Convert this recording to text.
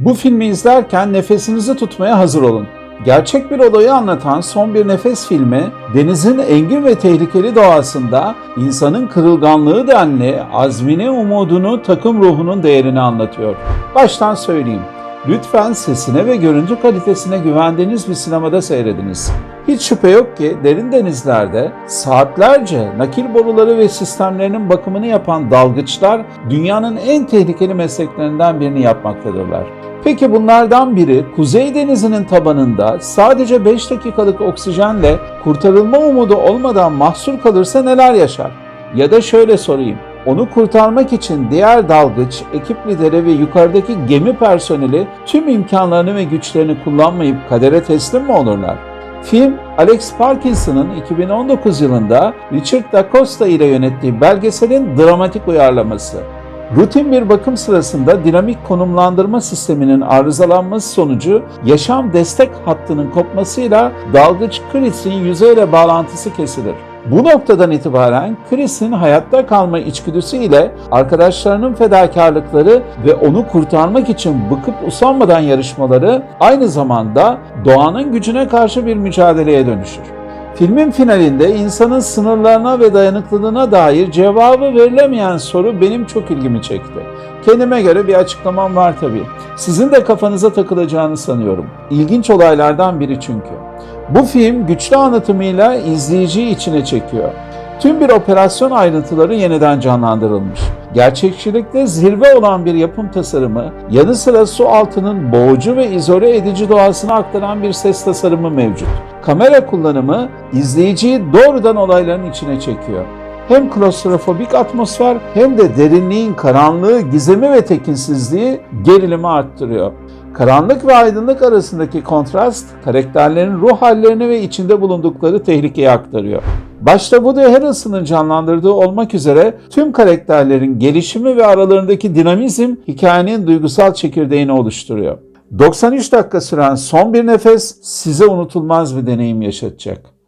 Bu filmi izlerken nefesinizi tutmaya hazır olun. Gerçek bir olayı anlatan son bir nefes filmi, denizin engin ve tehlikeli doğasında insanın kırılganlığı denli, azmini, umudunu, takım ruhunun değerini anlatıyor. Baştan söyleyeyim. Lütfen sesine ve görüntü kalitesine güvendiğiniz bir sinemada seyrediniz. Hiç şüphe yok ki derin denizlerde saatlerce nakil boruları ve sistemlerinin bakımını yapan dalgıçlar dünyanın en tehlikeli mesleklerinden birini yapmaktadırlar. Peki bunlardan biri Kuzey Denizi'nin tabanında sadece 5 dakikalık oksijenle kurtarılma umudu olmadan mahsur kalırsa neler yaşar? Ya da şöyle sorayım. Onu kurtarmak için diğer dalgıç, ekip lideri ve yukarıdaki gemi personeli tüm imkanlarını ve güçlerini kullanmayıp kadere teslim mi olurlar? Film, Alex Parkinson'ın 2019 yılında Richard Da Costa ile yönettiği belgeselin dramatik uyarlaması. Rutin bir bakım sırasında dinamik konumlandırma sisteminin arızalanması sonucu yaşam destek hattının kopmasıyla dalgıç Chris'in yüzeyle bağlantısı kesilir. Bu noktadan itibaren Chris'in hayatta kalma içgüdüsü ile arkadaşlarının fedakarlıkları ve onu kurtarmak için bıkıp usanmadan yarışmaları aynı zamanda doğanın gücüne karşı bir mücadeleye dönüşür. Filmin finalinde insanın sınırlarına ve dayanıklılığına dair cevabı verilemeyen soru benim çok ilgimi çekti. Kendime göre bir açıklamam var tabii. Sizin de kafanıza takılacağını sanıyorum. İlginç olaylardan biri çünkü. Bu film güçlü anlatımıyla izleyiciyi içine çekiyor. Tüm bir operasyon ayrıntıları yeniden canlandırılmış. Gerçekçilikte zirve olan bir yapım tasarımı, yanı sıra su altının boğucu ve izole edici doğasını aktaran bir ses tasarımı mevcut. Kamera kullanımı izleyiciyi doğrudan olayların içine çekiyor. Hem klostrofobik atmosfer hem de derinliğin karanlığı, gizemi ve tekinsizliği gerilimi arttırıyor. Karanlık ve aydınlık arasındaki kontrast karakterlerin ruh hallerini ve içinde bulundukları tehlikeyi aktarıyor. Başta Woody Harrelson'ın canlandırdığı olmak üzere tüm karakterlerin gelişimi ve aralarındaki dinamizm hikayenin duygusal çekirdeğini oluşturuyor. 93 dakika süren son bir nefes size unutulmaz bir deneyim yaşatacak.